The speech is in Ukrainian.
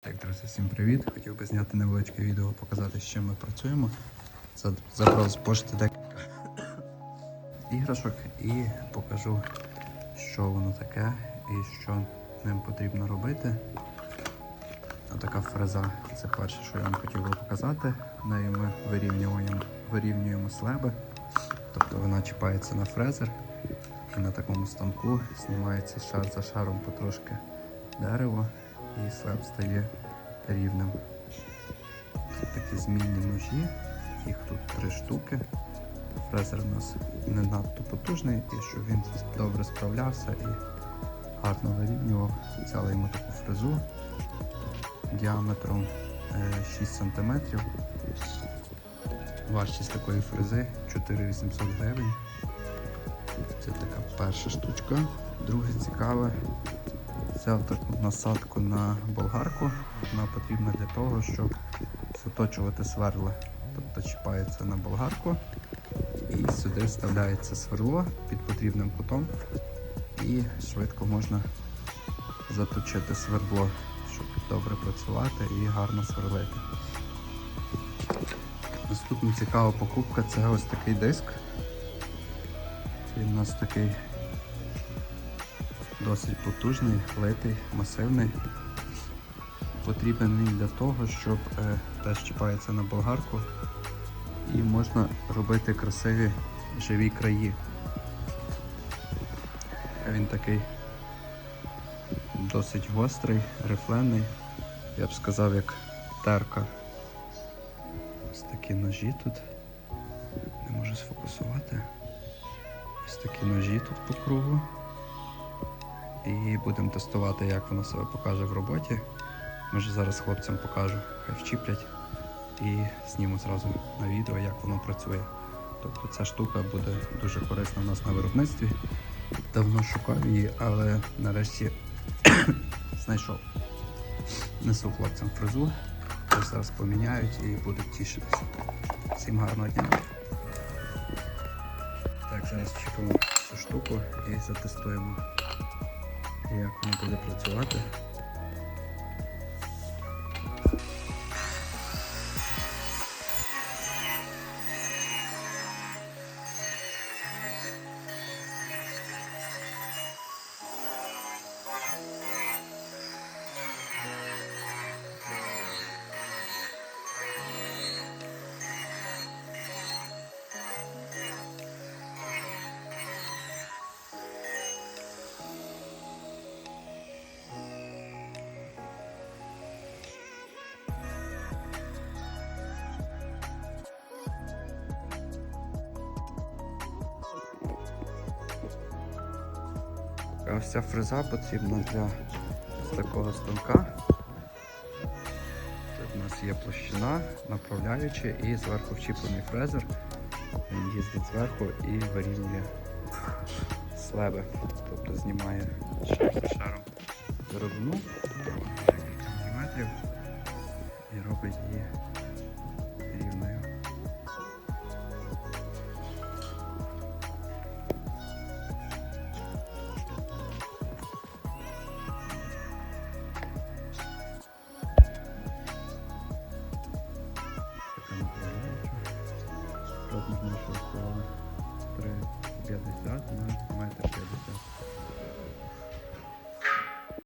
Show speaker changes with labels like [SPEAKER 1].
[SPEAKER 1] Так, друзі, всім привіт! Хотів би зняти невеличке відео, показати, з чим ми працюємо. За- Забрав з пошти декілька іграшок і покажу, що воно таке і що ним потрібно робити. Отака фреза. Це перше, що я вам хотів би показати. Нею ми вирівнюємо, вирівнюємо слеби. Тобто вона чіпається на фрезер і на такому станку знімається шар за шаром потрошки дерево і слеб стає рівним. Тут такі змінні ножі, їх тут три штуки. Фрезер у нас не надто потужний, і щоб він добре справлявся і гарно вирівнював, взяли йому таку фрезу діаметром е, 6 см. Вартість такої фрези 4800 гривень. Це така перша штучка. Друге цікаве. Взяв таку насадку на болгарку. Вона потрібна для того, щоб заточувати сверла. Тобто чіпається на болгарку і сюди вставляється сверло під потрібним кутом і швидко можна заточити свердло, щоб добре працювати і гарно сверлити. Наступна цікава покупка це ось такий диск. Він у нас такий досить потужний, литий, масивний. Потрібен він для того, щоб е, теж чіпається на болгарку і можна робити красиві живі краї. Він такий досить гострий, рифлений, я б сказав, як терка. Ось такі ножі тут. Не можу сфокусувати. Ось такі ножі тут по кругу. І будемо тестувати, як воно себе покаже в роботі. Може зараз хлопцям покажу, хай вчіплять і зніму зразу на відео, як воно працює. Тобто ця штука буде дуже корисна в нас на виробництві. Давно шукав її, але нарешті знайшов. Несу хлопцям фрезу, ось зараз поміняють і будуть тішитися. Всім гарного дня. Так, зараз чіпимо цю штуку і затестуємо, як воно буде працювати. А фреза потрібна для такого станка. Тут у нас є площина, направляюча і зверху вчіплений фрезер. Він їздить зверху і вирівнює слеби. Тобто знімає шаром деревину сантиметрів і робить її розмір нашого про 3,50 на 1,50 м.